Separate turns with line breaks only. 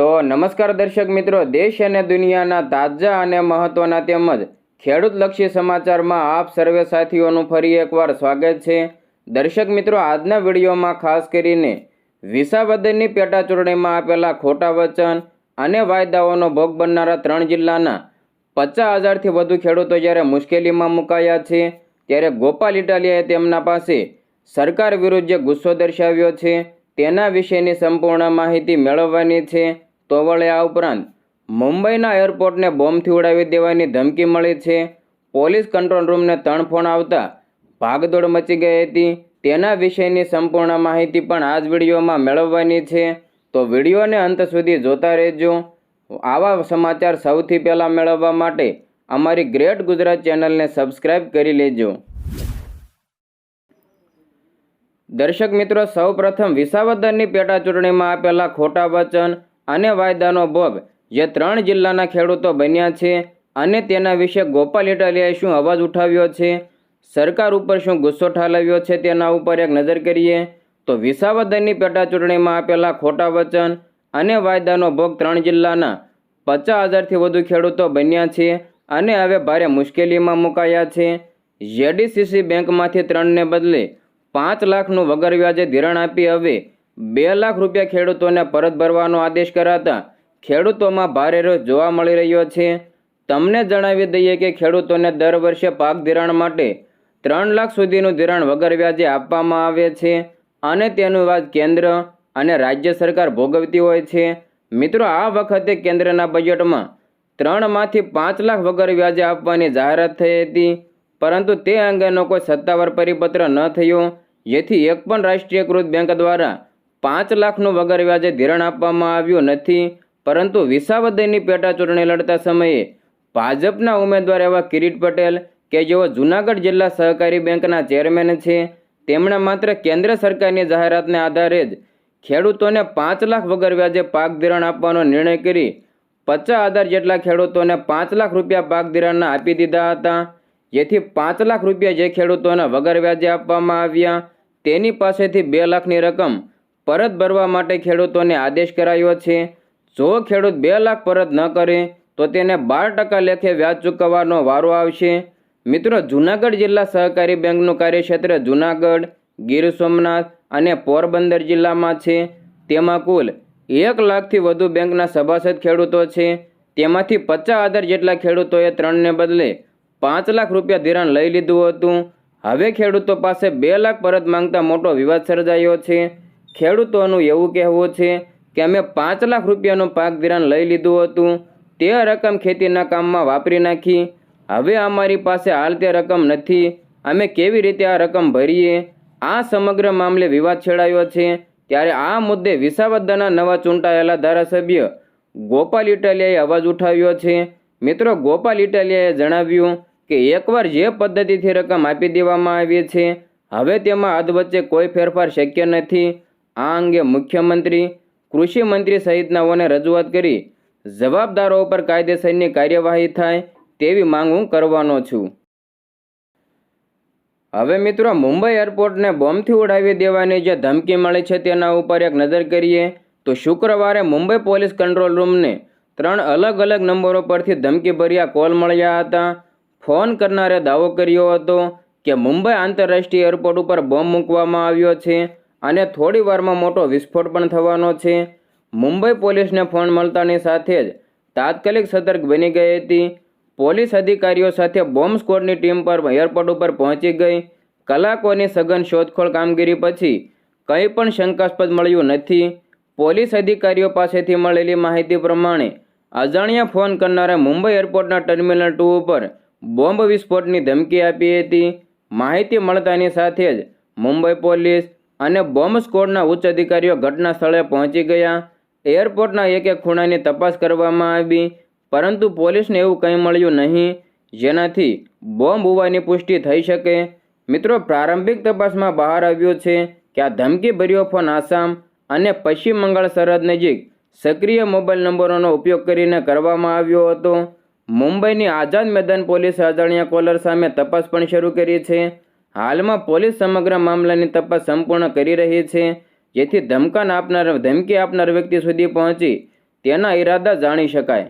તો નમસ્કાર દર્શક મિત્રો, દેશ અને દુનિયાના તાજા અને મહત્વના તેમજ ખેડૂતલક્ષી સમાચારમાં આપ સર્વે સાથીઓનું ફરી એકવાર સ્વાગત છે. દર્શક મિત્રો, આજના વિડીયોમાં ખાસ કરીને વિસાવદનની પેટા ચૂંટણીમાં આપેલા ખોટા વચન અને વાયદાઓનો ભોગ બનનારા ત્રણ જિલ્લાના પચાસ હજારથી વધુ ખેડૂતો જ્યારે મુશ્કેલીમાં મુકાયા છે, ત્યારે ગોપાલ ઇટાલિયાએ તેમના પાસે સરકાર વિરુદ્ધ જે ગુસ્સો દર્શાવ્યો છે, તેના વિશેની સંપૂર્ણ માહિતી મેળવવાની છે. તો વળે આ ઉપરાંત મુંબઈના એરપોર્ટને બોમ્બથી ઉડાવી દેવાની ધમકી મળી છે. પોલીસ કંટ્રોલ રૂમને તણફોણ આવતા ભાગદોડ મચી ગઈ હતી. તેના વિશેની સંપૂર્ણ માહિતી પણ આ જ વિડીયોમાં મેળવવાની છે. તો વિડીયોને અંત સુધી જોતા રહેજો. આવા સમાચાર સૌથી પહેલાં મેળવવા માટે અમારી ગ્રેટ ગુજરાત ચેનલને સબસ્ક્રાઇબ કરી લેજો. દર્શક મિત્રો, સૌપ્રથમ વિસાવદરની પેટા ચૂંટણીમાં આપેલા ખોટા વચન અને વાયદાનો ભોગ. જે ત્રણ જિલ્લાના ખેડૂતો બન્યા છે અને તેના વિશે ગોપાલ ઇટાલિયાએ શું અવાજ ઉઠાવ્યો છે? સરકાર ઉપર શું ગુસ્સો ઠાલવ્યો છે તેના ઉપર એક નજર કરીએ. તો વિસાવદરની પેટાચૂંટણીમાં આપેલા ખોટા વચન અને વાયદાનો ભોગ ત્રણ જિલ્લાના પચાસ હજારથી વધુ ખેડૂતો બન્યા છે અને હવે ભારે મુશ્કેલીમાં મુકાયા છે. જેડીસીસી બેંકમાંથી ત્રણને બદલે પાંચ લાખનું વગર વ્યાજે ધિરાણ આપી હવે બે લાખ રૂપિયા ખેડૂતોને પરત ભરવાનો આદેશ કરાતા ખેડૂતોમાં ભારે રોષ જોવા મળી રહ્યો છે. તમને જણાવી દઈએ કે ખેડૂતોને દર વર્ષે પાક ધિરાણ માટે ત્રણ લાખ સુધીનું ધિરાણ વગર વ્યાજે આપવામાં આવે છે અને તેનું વ્યાજ કેન્દ્ર અને રાજ્ય સરકાર ભોગવતી હોય છે. મિત્રો, આ વખતે કેન્દ્રના બજેટમાં ત્રણમાંથી પાંચ લાખ વગર વ્યાજે આપવાની જાહેરાત થઈ હતી, પરંતુ તે અંગેનો કોઈ સત્તાવાર પરિપત્ર ન થયો. જેથી એક પણ રાષ્ટ્રીયકૃત બેંક દ્વારા પાંચ લાખનું વગર વ્યાજે ધિરાણ આપવામાં આવ્યું નથી, પરંતુ વિસાવદરની પેટા ચૂંટણી લડતા સમયે ભાજપના ઉમેદવાર એવા કિરીટ પટેલ કે જેઓ જૂનાગઢ જિલ્લા સહકારી બેંકના ચેરમેન છે, તેમણે માત્ર કેન્દ્ર સરકારની જાહેરાતને આધારે જ ખેડૂતોને પાંચ લાખ વગર વ્યાજે પાક ધિરાણ આપવાનો નિર્ણય કરી પચાસ હજાર જેટલા ખેડૂતોને પાંચ લાખ રૂપિયા પાક ધિરાણના આપી દીધા હતા, જેથી પાંચ લાખ રૂપિયા જે ખેડૂતોને વગર વ્યાજે આપવામાં આવ્યા તેની પાસેથી બે લાખની રકમ પરત ભરવા માટે ખેડૂતોને આદેશ કરાયો છે. જો ખેડૂત બે લાખ પરત ન કરે, તો તેને બાર ટકા લેખે વ્યાજ ચૂકવવાનો વારો આવશે. મિત્રો, જૂનાગઢ જિલ્લા સહકારી બેંકનું કાર્યક્ષેત્ર જૂનાગઢ, ગીર સોમનાથ અને પોરબંદર જિલ્લામાં છે. તેમાં કુલ એક લાખથી વધુ બેંકના સભાસદ ખેડૂતો છે. તેમાંથી પચાસ હજાર જેટલા ખેડૂતોએ ત્રણને બદલે પાંચ લાખ રૂપિયા ધિરાણ લઈ લીધું હતું. હવે ખેડૂતો પાસે બે લાખ પરત માંગતા મોટો વિવાદ સર્જાયો છે. ખેડૂતોનું એવું કહેવું છે કે અમે પાંચ લાખ રૂપિયાનું પાક ધિરાણ લઈ લીધું હતું. તે રકમ ખેતીના કામમાં વાપરી નાખી. હવે અમારી પાસે હાલ તે રકમ નથી. અમે કેવી રીતે આ રકમ ભરીએ? આ સમગ્ર મામલે વિવાદ છેડાયો છે. ત્યારે આ મુદ્દે વિસાવદરના નવા ચૂંટાયેલા ધારાસભ્ય ગોપાલ ઇટાલિયાએ અવાજ ઉઠાવ્યો છે. મિત્રો, ગોપાલ ઇટાલિયાએ જણાવ્યું કે એકવાર જે પદ્ધતિથી રકમ આપી દેવામાં આવી છે, હવે તેમાં અધ વચ્ચે કોઈ ફેરફાર શક્ય નથી. આ અંગે મુખ્યમંત્રી, કૃષિ મંત્રી સહિતનાઓને રજૂઆત કરી, જવાબદારો ઉપર કાયદેસરની કાર્યવાહી થાય તેવી માંગ હું કરવાનો છું. હવે મિત્રો, મુંબઈ એરપોર્ટને બોમ્બથી ઉડાવી દેવાની જે ધમકી મળી છે તેના ઉપર એક નજર કરીએ, તો શુક્રવારે મુંબઈ પોલીસ કંટ્રોલ રૂમને ત્રણ અલગ અલગ નંબરો પરથી ધમકીભર્યા કોલ મળ્યા હતા. ફોન કરનારે દાવો કર્યો હતો કે મુંબઈ આંતરરાષ્ટ્રીય એરપોર્ટ ઉપર બોમ્બ મૂકવામાં આવ્યો છે. અને થોડી વારમાં મોટો વિસ્ફોટ પણ થવાનો છે. મુંબઈ પોલીસને ફોન મળતાની સાથે જ તાત્કાલિક સતર્ક બની ગઈ હતી. પોલીસ અધિકારીઓ સાથે બોમ્બ સ્કોડની ટીમ પર એરપોર્ટ ઉપર પહોંચી ગઈ. કલાકોની સઘન શોધખોળ કામગીરી પછી કંઈ પણ શંકાસ્પદ મળ્યું નથી. પોલીસ અધિકારીઓ પાસેથી મળેલી માહિતી પ્રમાણે અજાણ્યા ફોન કરનારે મુંબઈ એરપોર્ટના ટર્મિનલ ટુ ઉપર બોમ્બ વિસ્ફોટની ધમકી આપી હતી. માહિતી મળતાની સાથે જ મુંબઈ પોલીસ અને બોમ્બ સ્કોડના ઉચ્ચ અધિકારીઓ ઘટના સ્થળે પહોંચી ગયા. એરપોર્ટના એક એક ખૂણાની તપાસ કરવામાં આવી, પરંતુ પોલીસને એવું કંઈ મળ્યું નહીં, જેનાથી બોમ્બ હોવાની પુષ્ટિ થઈ શકે. મિત્રો, પ્રારંભિક તપાસમાં બહાર આવ્યું છે કે આ ધમકીભર્યો ફોન આસામ અને પશ્ચિમ બંગાળ સરહદ નજીક સક્રિય મોબાઈલ નંબરોનો ઉપયોગ કરીને કરવામાં આવ્યો હતો. મુંબઈની આઝાદ મેદાન પોલીસે અજાણ્યા કોલર સામે તપાસ પણ શરૂ કરી છે. હાલમાં પોલીસ સમગ્ર મામલાની તપાસ સંપૂર્ણ કરી રહી છે, જેથી ધમકાન આપનાર ધમકી આપનાર વ્યક્તિ સુધી પહોંચી તેના ઈરાદા જાણી શકાય.